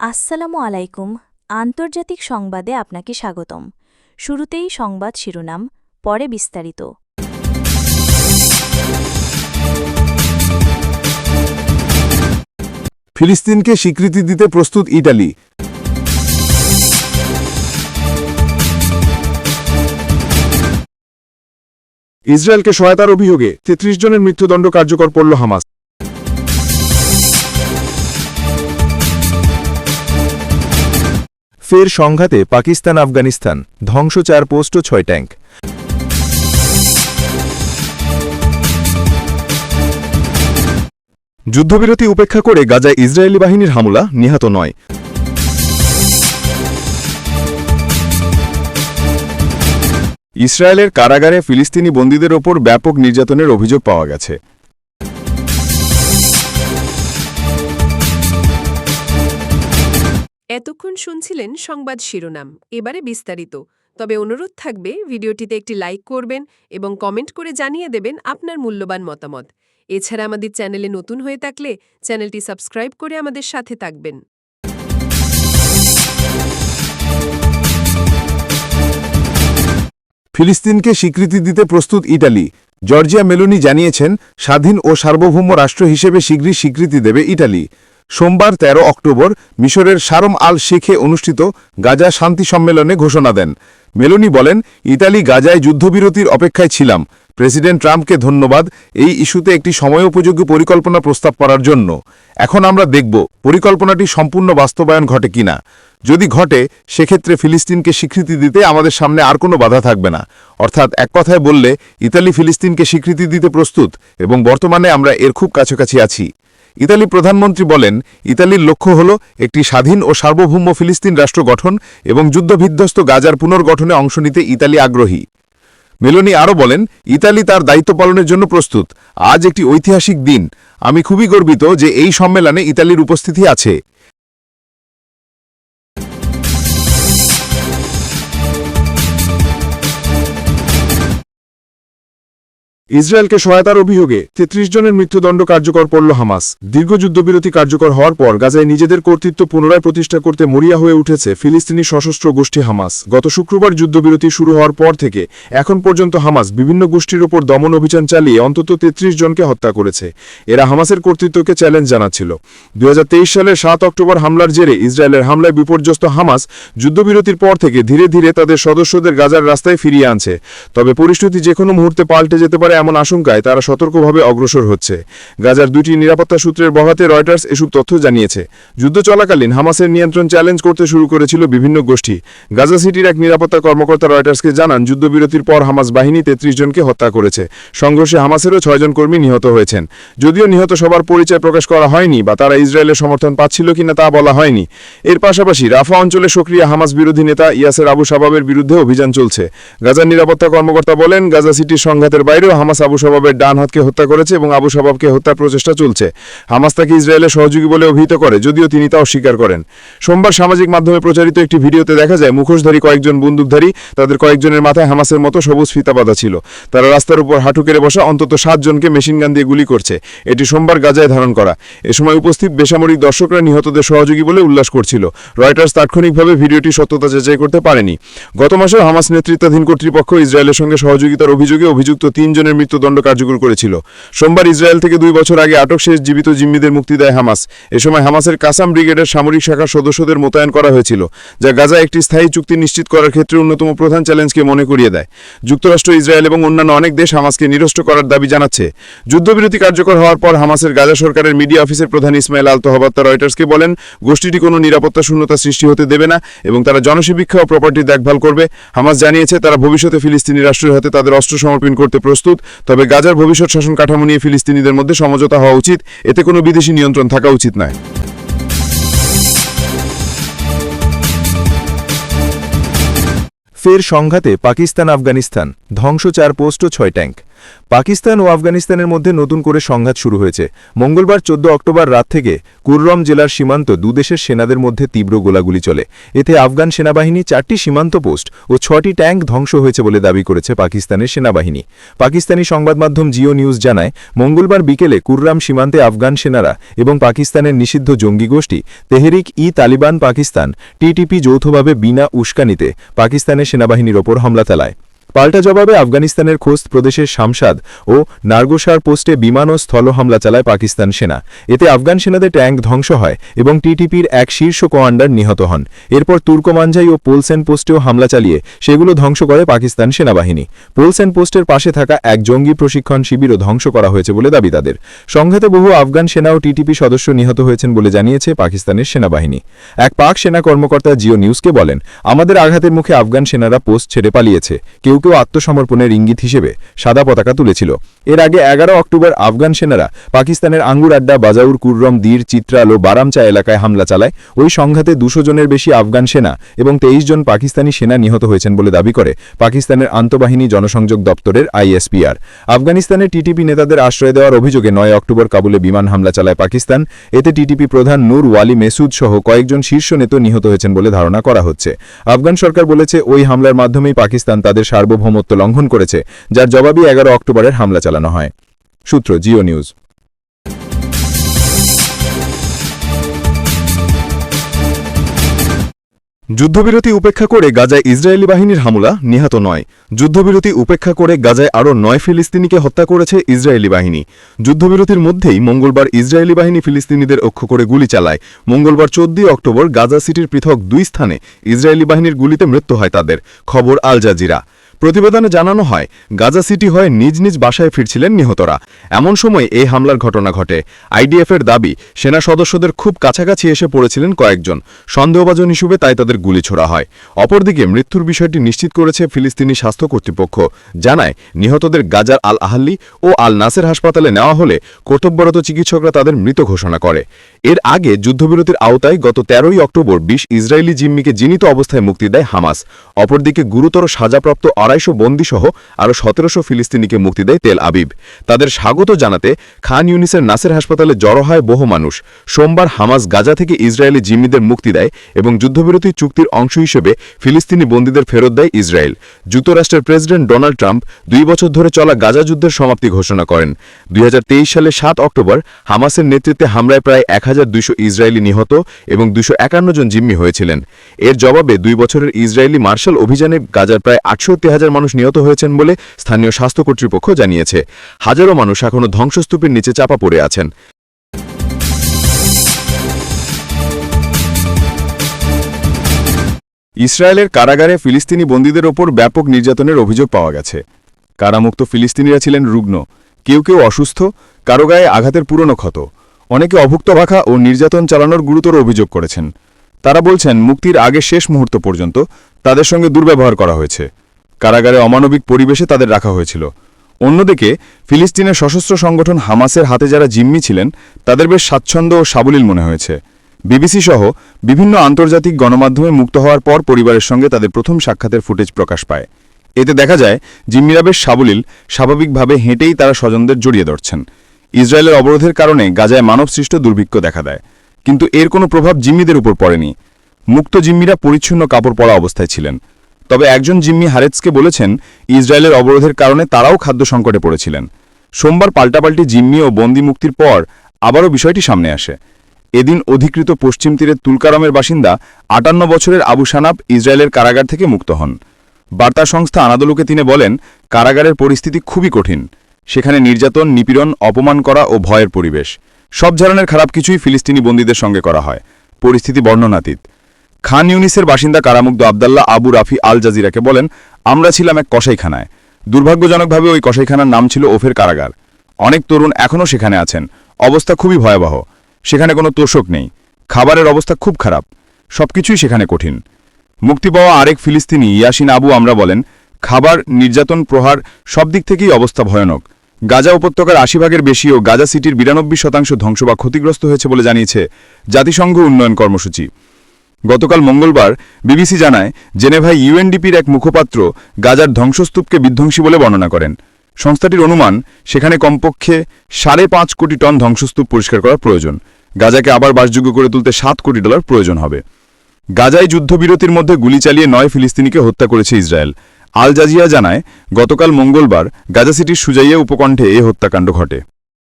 আসসালামু আলাইকুম। আন্তর্জাতিক সংবাদে আপনাকে স্বাগতম। শুরুতেই সংবাদ শিরোনাম, পরে বিস্তারিত। ফিলিস্তিনকে স্বীকৃতি দিতে প্রস্তুত ইটালি। ইসরায়েলকে সহায়তার অভিযোগে তেত্রিশ জনের মৃত্যুদণ্ড কার্যকর করল হামাস। ফের সংঘাতে পাকিস্তান, আফগানিস্তান ধ্বংস চার পোস্ট ও ছয় ট্যাঙ্ক। যুদ্ধবিরতি উপেক্ষা করে গাজায় ইসরায়েলি বাহিনীর হামলা নিহত নয়। ইসরায়েলের কারাগারে ফিলিস্তিনি বন্দীদের ওপর ব্যাপক নির্যাতনের অভিযোগ পাওয়া গেছে। এতক্ষণ শুনছিলেন সংবাদ শিরোনাম, এবারে বিস্তারিত। তবে অনুরোধ থাকবে, ভিডিওটিতে একটি লাইক করবেন এবং কমেন্ট করে জানিয়ে দেবেন আপনার মূল্যবান মতামত। এছাড়া আমাদের চ্যানেলে নতুন হয়ে থাকলে চ্যানেলটি সাবস্ক্রাইব করে আমাদের সাথে থাকবেন। ফিলিস্তিনকে স্বীকৃতি দিতে প্রস্তুত ইটালি। জর্জিয়া মেলুনি জানিয়েছেন, স্বাধীন ও সার্বভৌম রাষ্ট্র হিসেবে শীঘ্রই স্বীকৃতি দেবে ইটালি। সোমবার ১৩ অক্টোবর মিশরের সারম আল শেখে অনুষ্ঠিত গাজা শান্তি সম্মেলনে ঘোষণা দেন। মেলোনি বলেন, ইতালি গাজায় যুদ্ধবিরতির অপেক্ষায় ছিলাম। প্রেসিডেন্ট ট্রাম্পকে ধন্যবাদ। এই ইস্যুতে একটি সময়োপযোগী পরিকল্পনা প্রস্তাব করার জন্য। এখন আমরা দেখব পরিকল্পনাটি সম্পূর্ণ বাস্তবায়ন ঘটে কিনা। যদি ঘটে, সেক্ষেত্রে ফিলিস্তিনকে স্বীকৃতি দিতে আমাদের সামনে আর কোনো বাধা থাকবে না। অর্থাৎ এক কথায় বললে, ইতালি ফিলিস্তিনকে স্বীকৃতি দিতে প্রস্তুত এবং বর্তমানে আমরা এর খুব কাছাকাছি আছি। ইতালি প্রধানমন্ত্রী বলেন, ইতালির লক্ষ্য হল একটি স্বাধীন ও সার্বভৌম ফিলিস্তিন রাষ্ট্র গঠন এবং যুদ্ধবিধ্বস্ত গাজার পুনর্গঠনে অংশ নিতে ইতালি আগ্রহী। মেলোনি আরও বলেন, ইতালি তার দায়িত্ব পালনের জন্য প্রস্তুত। আজ একটি ঐতিহাসিক দিন। আমি খুবই গর্বিত যে এই সম্মেলনে ইতালির উপস্থিতি আছে। ইসরায়েলকে সহায়তার অভিযোগে তেত্রিশ জনের মৃত্যুদণ্ড কার্যকর করল হামাস। দীর্ঘ যুদ্ধবিরতি কার্যকর হওয়ার পর গাজায় নিজেদের কর্তৃত্ব পুনরায় প্রতিষ্ঠা করতে মরিয়া হয়ে উঠেছে ফিলিস্তিনি সশস্ত্র গোষ্ঠী হামাস। গত শুক্রবার যুদ্ধবিরতি শুরু হওয়ার পর থেকে এখন পর্যন্ত হামাস বিভিন্ন গোষ্ঠীর ওপর দমন অভিযান চালিয়ে অন্তত তেত্রিশ জনকে হত্যা করেছে। এরা হামাসের কর্তৃত্বকে চ্যালেঞ্জ জানাচ্ছিল। দুই হাজার তেইশ সালের সাত অক্টোবর হামলার জেরে ইসরায়েলের হামলায় বিপর্যস্ত হামাস যুদ্ধবিরতির পর থেকে ধীরে ধীরে তাদের সদস্যদের গাজার রাস্তায় ফিরিয়ে আনছে। তবে পরিস্থিতি যে কোনো মুহূর্তে পাল্টে যেতে পারে এমন আশঙ্কায় তারা সতর্কভাবে অগ্রসর হচ্ছে। গাজার দুটি নিরাপত্তা সূত্রের বহাতে রয়টার্স এসব তথ্য জানিয়েছে। যুদ্ধ চলাকালীন হামাসের নিয়ন্ত্রণ চ্যালেঞ্জ করতে শুরু করেছিল বিভিন্ন গোষ্ঠী। গাজা সিটির এক নিরাপত্তা কর্মকর্তা রয়টার্সকে জানান, যুদ্ধবিরতির পর হামাস বাহিনী তেত্রিশ জনকে হত্যা করেছে। সংঘর্ষে হামাসেরও ছয়জন কর্মী নিহত হয়েছেন। যদিও নিহত সবার পরিচয় প্রকাশ করা হয়নি বা তারা ইসরায়েলের সমর্থন পাচ্ছিল কিনা তা বলা হয়নি। এর পাশাপাশি রাফা অঞ্চলে সক্রিয় হামাস বিরোধী নেতা ইয়াসের আবু সাবাবের বিরুদ্ধে অভিযান চলছে। গাজার নিরাপত্তা কর্মকর্তা বলেন, গাজা সিটির সংঘাতের বাইরেও হামাস আবু সাবাবের ডান হাতকে হত্যা করেছে এবং আবু সাবাবকে হত্যার প্রচেষ্টা চলছে। হামাস তাকে ইসরায়েলের সহযোগী বলে অভিহিত করে, যদিও তিনি তা অস্বীকার করেন। সোমবার সামাজিক মাধ্যমে প্রচারিত একটি ভিডিওতে দেখা যায়, মুখোশধারী কয়েকজন বন্দুকধারী তাদের কয়েকজনের মাথায় হামাসের মতো সবুজ ফিতা বাঁধা ছিল। তারা রাস্তার উপর হাঁটু কেড়ে বসা অন্তত সাতজনকে মেশিনগান দিয়ে গুলি করছে। এটি সোমবার গাজায় ধারণ করা। এ সময় উপস্থিত বেসামরিক দর্শকরা নিহতদের সহযোগী বলে উল্লাস করছিল। রয়টার্স তাৎক্ষণিকভাবে ভিডিওটি সত্যতা যাচাই করতে পারেনি। গত মাসে হামাস নেতৃত্বাধীন কর্তৃপক্ষ ইসরায়েলের সঙ্গে সহযোগিতার অভিযোগে অভিযুক্ত তিনজনের মৃত্যুদণ্ড কার্যকর করেছিল। সোমবার ইসরায়েল থেকে দুই বছর আগে আটক শেষ জীবিত জিম্মিদের মুক্তি দেয় হামাস। এ সময় হামাসের কাসাম ব্রিগেডের সামরিক শাখার সদস্যদের মোতায়েন করা হয়েছিল, যা গাজা একটি স্থায়ী চুক্তি নিশ্চিত করার ক্ষেত্রে অন্যতম প্রধান চ্যালেঞ্জকে মনে করিয়ে দেয়। যুক্তরাষ্ট্র, ইসরায়েল এবং অন্যান্য অনেক দেশ হামাসকে নিরস্ত করার দাবি জানাচ্ছে। যুদ্ধবিরতি কার্যকর হওয়ার পর হামাসের গাজা সরকারের মিডিয়া অফিসের প্রধান ইসমাইল আল তহবাত্তা রয়টার্সকে বলেন, গোষ্ঠীটি কোনো নিরাপত্তা শূন্যতা সৃষ্টি হতে দেবে না এবং তারা জনসেবিক্ষা ও প্রপার্টি দেখভাল করবে। হামাস জানিয়েছে, তারা ভবিষ্যতে ফিলিস্তিনি রাষ্ট্রের হাতে তাদের অস্ত্র সমর্পণ করতে প্রস্তুত। তবে গাজার ভবিষ্যৎ শাসন কাঠামো নিয়ে ফিলিস্তিনিদের মধ্যে সমঝোতা হওয়া উচিত। এতে কোনো বিদেশি নিয়ন্ত্রণ থাকা উচিত নয়। ফের সংঘাতে পাকিস্তান আফগানিস্তান ধ্বংস চার পোস্ট ও ছয় ট্যাঙ্ক। পাকিস্তান ও আফগানিস্তানের মধ্যে নতুন করে সংঘাত শুরু হয়েছে। মঙ্গলবার চোদ্দ অক্টোবর রাত থেকে কুররম জেলার সীমান্ত দুদেশের সেনাদের মধ্যে তীব্র গোলাগুলি চলে। এতে আফগান সেনাবাহিনী চারটি সীমান্ত পোস্ট ও ছটি ট্যাঙ্ক ধ্বংস হয়েছে বলে দাবি করেছে পাকিস্তানের সেনাবাহিনী। পাকিস্তানি সংবাদ মাধ্যম জিও নিউজ জানায়, মঙ্গলবার বিকেলে কুররাম সীমান্তে আফগান সেনারা এবং পাকিস্তানের নিষিদ্ধ জঙ্গি গোষ্ঠী তেহরিক ই তালিবান পাকিস্তান টিটিপি যৌথভাবে বিনা উস্কানিতে পাকিস্তানের সেনাবাহিনীর ওপর হামলা চালায়। পাল্টা জবাবে আফগানিস্তানের খোস্ত প্রদেশের শামসাদ ও নার্গোসার পোস্টে বিমান ও স্থল হামলা চালায় পাকিস্তান সেনা। এতে আফগান সেনাদের ট্যাঙ্ক ধ্বংস হয় এবং টিটিপির এক শীর্ষ কমান্ডার নিহত হন। এরপর তুর্কমাঞ্জাই ও পোলসেন পোস্টেও হামলা চালিয়ে সেগুলো ধ্বংস করে পাকিস্তান সেনাবাহিনী। পোলসেন পোস্টের পাশে থাকা এক জঙ্গি প্রশিক্ষণ শিবিরও ধ্বংস করা হয়েছে বলে দাবি তাদের। সংঘাতে বহু আফগান সেনা ও টিটিপি সদস্য নিহত হয়েছেন বলে জানিয়েছে পাকিস্তানের সেনাবাহিনী। এক পাক সেনা কর্মকর্তা জিও নিউজকে বলেন, আমাদের আঘাতের মুখে আফগান সেনারা পোস্ট ছেড়ে পালিয়েছে। কেউ কেউ কেউ আত্মসমর্পণের ইঙ্গিত হিসেবে সাদা পতাকা তুলেছিল। এর আগে এগারো অক্টোবর আফগান সেনারা পাকিস্তানের আঙ্গুর আড্ডা, বাজাউর কুররম, দীর, চিত্রাল বারামচা এলাকায় হামলা চালায়। ওই সংঘাতে দুশো জনের বেশি আফগান সেনা এবং তেইশ জন পাকিস্তানি সেনা নিহত হয়েছেন বলে দাবি করে পাকিস্তানের আন্তঃবাহিনী জনসংযোগ দপ্তরের আইএসপিআর। আফগানিস্তানে টিটিপি নেতাদের আশ্রয় দেওয়ার অভিযোগে নয় অক্টোবর কাবুলে বিমান হামলা চালায় পাকিস্তান। এতে টিটিপি প্রধান নূর ওয়ালি মেসুদ সহ কয়েকজন শীর্ষ নেতা নিহত হয়েছেন বলে ধারণা করা হচ্ছে। আফগান সরকার বলেছে, ওই হামলার মাধ্যমেই পাকিস্তান তাদের সার্বভৌমত্ব লঙ্ঘন করেছে, যার জবাবই এগারো অক্টোবরের হামলা চালানো হয়। সূত্র, জিও নিউজ। যুদ্ধবিরতি উপেক্ষা করে গাজায় ইসরায়েলি বাহিনীর হামলা নিহত নয়। যুদ্ধবিরতি উপেক্ষা করে গাজায় আরও নয় ফিলিস্তিনিকে হত্যা করেছে ইসরায়েলি বাহিনী। যুদ্ধবিরতির মধ্যেই মঙ্গলবার ইসরায়েলি বাহিনী ফিলিস্তিনিদের অক্ষ করে গুলি চালায়। মঙ্গলবার চোদ্দই অক্টোবর গাজা সিটির পৃথক দুই স্থানে ইসরায়েলি বাহিনীর গুলিতে মৃত্যু হয় তাদের। খবর আল জাজিরা। প্রতিবেদনে জানানো হয়, গাজা সিটি হয়ে নিজ নিজ বাসায় ফিরছিলেন নিহতরা। এমন সময় এই হামলার ঘটনা ঘটে। আইডিএফের দাবি, সেনা সদস্যদের খুব কাছাকাছি এসে পড়েছিলেন কয়েকজন। সন্দেহভাজন হিসেবে তাই তাদের গুলি ছোড়া হয়। অপরদিকে মৃত্যুর বিষয়টি নিশ্চিত করেছে ফিলিস্তিনি স্বাস্থ্য কর্তৃপক্ষ। জানায়, নিহতদের গাজার আল আহাল্লি ও আল নাসের হাসপাতালে নেওয়া হলে কর্তব্যরত চিকিৎসকরা তাদের মৃত ঘোষণা করে। এর আগে যুদ্ধবিরতির আওতায় গত তেরোই অক্টোবর বিশ ইসরায়েলি জিম্মিকে জিনিত অবস্থায় মুক্তি দেয় হামাস। অপরদিকে গুরুতর সাজাপ্রাপ্ত আড়াইশো বন্দীসহ আরও সতেরোশো ফিলিস্তিনিকে মুক্তি দেয় তেল আবিব। তাদের স্বাগত জানাতে খান ইউনিসের নাসের হাসপাতালে জড়ো হয় বহু মানুষ। সোমবার হামাস গাজা থেকে ইসরায়েলি জিম্মিদের মুক্তি দেয় এবং যুদ্ধবিরতি চুক্তির অংশ হিসেবে ফিলিস্তিনি বন্দীদের ফেরত দেয় ইসরায়েল। যুক্তরাষ্ট্রের প্রেসিডেন্ট ডোনাল্ড ট্রাম্প দুই বছর ধরে চলা গাজা যুদ্ধের সমাপ্তি ঘোষণা করেন। দুই হাজার তেইশ সালে সাত অক্টোবর হামাসের নেতৃত্বে হামলায় প্রায় এক হাজার দুইশো ইসরায়েলি নিহত এবং দুশো জন জিম্মি হয়েছিলেন। এর জবাবে দুই বছরের ইসরায়েলি মার্শাল অভিযানে গাজার প্রায় আটষট্টি হাজার মানুষ নিহত হয়েছেন বলে স্থানীয় স্বাস্থ্য কর্তৃপক্ষ জানিয়েছে। হাজারো মানুষ এখনও ধ্বংসস্তূপের নিচে চাপা পড়ে আছেন। ইসরায়েলের কারাগারে ফিলিস্তিনি বন্দীদের ওপর ব্যাপক নির্যাতনের অভিযোগ পাওয়া গেছে। কারামুক্ত ফিলিস্তিনিরা ছিলেন রুগ্ন। কেউ কেউ অসুস্থ, কারও গায়ে আঘাতের পুরনো ক্ষত। অনেকে অভুক্ত ভাখা ও নির্যাতন চালানোর গুরুতর অভিযোগ করেছেন। তারা বলছেন, মুক্তির আগে শেষ মুহূর্ত পর্যন্ত তাদের সঙ্গে দুর্ব্যবহার করা হয়েছে। কারাগারে অমানবিক পরিবেশে তাদের রাখা হয়েছিল। অন্যদিকে, ফিলিস্তিনের সশস্ত্র সংগঠন হামাসের হাতে যারা জিম্মি ছিলেন, তাদের বেশ স্বাচ্ছন্দ্য ও সাবলীল মনে হয়েছে। বিবিসি সহ বিভিন্ন আন্তর্জাতিক গণমাধ্যমে মুক্ত হওয়ার পর পরিবারের সঙ্গে তাদের প্রথম সাক্ষাতের ফুটেজ প্রকাশ পায়। এতে দেখা যায়, জিম্মিরা বেশ সাবলীল, স্বাভাবিকভাবে হেঁটেই তারা স্বজনদের জড়িয়ে ধরছেন। ইসরায়েলের অবরোধের কারণে গাজায় মানবসৃষ্ট দুর্ভিক্ষ দেখা দেয়। কিন্তু এর কোনো প্রভাব জিম্মিদের উপর পড়েনি। মুক্ত জিম্মিরা পরিচ্ছন্ন কাপড় পরা অবস্থায় ছিলেন। তবে একজন জিম্মি হারেৎসকে বলেছেন, ইসরায়েলের অবরোধের কারণে তারাও খাদ্য সংকটে পড়েছিলেন। সোমবার পাল্টাপাল্টি জিম্মি ও বন্দি মুক্তির পর আবারও বিষয়টি সামনে আসে। এদিন অধিকৃত পশ্চিম তীরের তুলকারামের বাসিন্দা আটান্ন বছরের আবু সানাব ইসরায়েলের কারাগার থেকে মুক্ত হন। বার্তা সংস্থা আনাদলুকে তিনি বলেন, কারাগারের পরিস্থিতি খুবই কঠিন। সেখানে নির্যাতন, নিপীড়ন, অপমান করা ও ভয়ের পরিবেশ। সব ধরনের খারাপ কিছুই ফিলিস্তিনি বন্দীদের সঙ্গে করা হয়। পরিস্থিতি বর্ণনাতীত। খান ইউনিসের বাসিন্দা কারামুগ্ধ আবদাল্লাহ আবু রাফি আল জাজিরাকে বলেন, আমরা ছিলাম এক কসাইখানায়। দুর্ভাগ্যজনকভাবে ওই কসাইখানার নাম ছিল ওফের কারাগার। অনেক তরুণ এখনও সেখানে আছেন। অবস্থা খুবই ভয়াবহ। সেখানে কোনো তোষক নেই। খাবারের অবস্থা খুব খারাপ। সবকিছুই সেখানে কঠিন। মুক্তি পাওয়া আরেক ফিলিস্তিনি, ইয়াসিন আবু আমরা বলেন, খাবার, নির্যাতন, প্রহার সব দিক থেকেই অবস্থা ভয়ানক। গাজা উপত্যকার আশি ভাগের বেশি ও গাজা সিটির বিরানব্বই শতাংশ ধ্বংস বা ক্ষতিগ্রস্ত হয়েছে বলে জানিয়েছে জাতিসংঘ উন্নয়ন কর্মসূচি। গতকাল মঙ্গলবার বিবিসি জানায় জেনেভায় ইউএনডিপির এক মুখপাত্র গাজার ধ্বংসস্তূপকে বিধ্বংসী বলে বর্ণনা করেন। সংস্থাটির অনুমান, সেখানে কমপক্ষে সাড়ে পাঁচ কোটি টন ধ্বংসস্তূপ পরিষ্কার করা প্রয়োজন। গাজাকে আবার বাসযোগ্য করে তুলতে সাত কোটি ডলার প্রয়োজন হবে। গাজায় যুদ্ধবিরতির মধ্যে গুলি চালিয়ে নয় ফিলিস্তিনিকে হত্যা করেছে ইসরায়েল। আল জাজিয়া জানায়, গতকাল মঙ্গলবার গাজা সিটির সুজাইয়া উপকণ্ঠে এ হত্যাকাণ্ড ঘটে।